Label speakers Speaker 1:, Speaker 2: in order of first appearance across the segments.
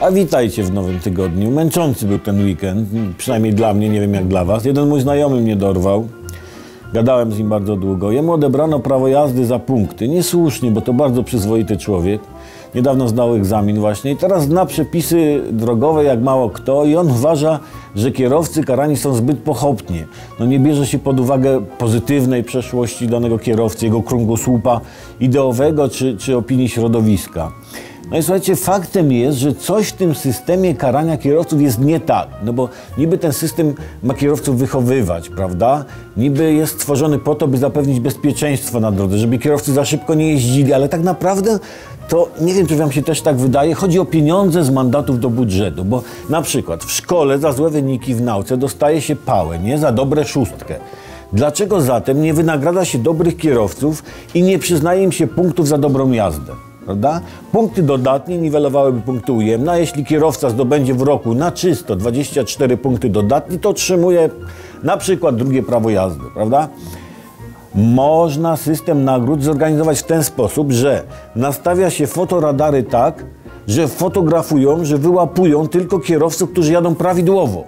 Speaker 1: A witajcie w nowym tygodniu. Męczący był ten weekend, przynajmniej dla mnie, nie wiem jak dla was. Jeden mój znajomy mnie dorwał. Gadałem z nim bardzo długo. Jemu odebrano prawo jazdy za punkty. Niesłusznie, bo to bardzo przyzwoity człowiek. Niedawno zdał egzamin właśnie i teraz zna przepisy drogowe jak mało kto i on uważa, że kierowcy karani są zbyt pochopnie. No nie bierze się pod uwagę pozytywnej przeszłości danego kierowcy, jego kręgosłupa ideowego czy, czy opinii środowiska. No i słuchajcie, faktem jest, że coś w tym systemie karania kierowców jest nie tak. No bo niby ten system ma kierowców wychowywać, prawda? Niby jest stworzony po to, by zapewnić bezpieczeństwo na drodze, żeby kierowcy za szybko nie jeździli, ale tak naprawdę to nie wiem, czy wam się też tak wydaje, chodzi o pieniądze z mandatów do budżetu, bo na przykład w szkole za złe wyniki w nauce dostaje się pałę, nie? Za dobre szóstkę. Dlaczego zatem nie wynagradza się dobrych kierowców i nie przyznaje im się punktów za dobrą jazdę? Prawda? Punkty dodatnie niwelowałyby punkty ujemne, a jeśli kierowca zdobędzie w roku na czysto 24 punkty dodatnie, to otrzymuje na przykład drugie prawo jazdy, prawda? Można system nagród zorganizować w ten sposób, że nastawia się fotoradary tak, że fotografują, że wyłapują tylko kierowców, którzy jadą prawidłowo.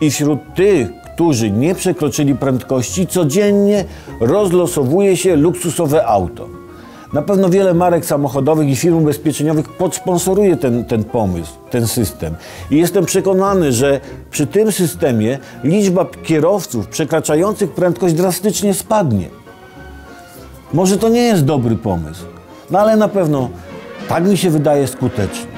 Speaker 1: I wśród tych, którzy nie przekroczyli prędkości, codziennie rozlosowuje się luksusowe auto. Na pewno wiele marek samochodowych i firm ubezpieczeniowych podsponsoruje ten, ten pomysł, ten system. I jestem przekonany, że przy tym systemie liczba kierowców przekraczających prędkość drastycznie spadnie. Może to nie jest dobry pomysł, no ale na pewno tak mi się wydaje skuteczny.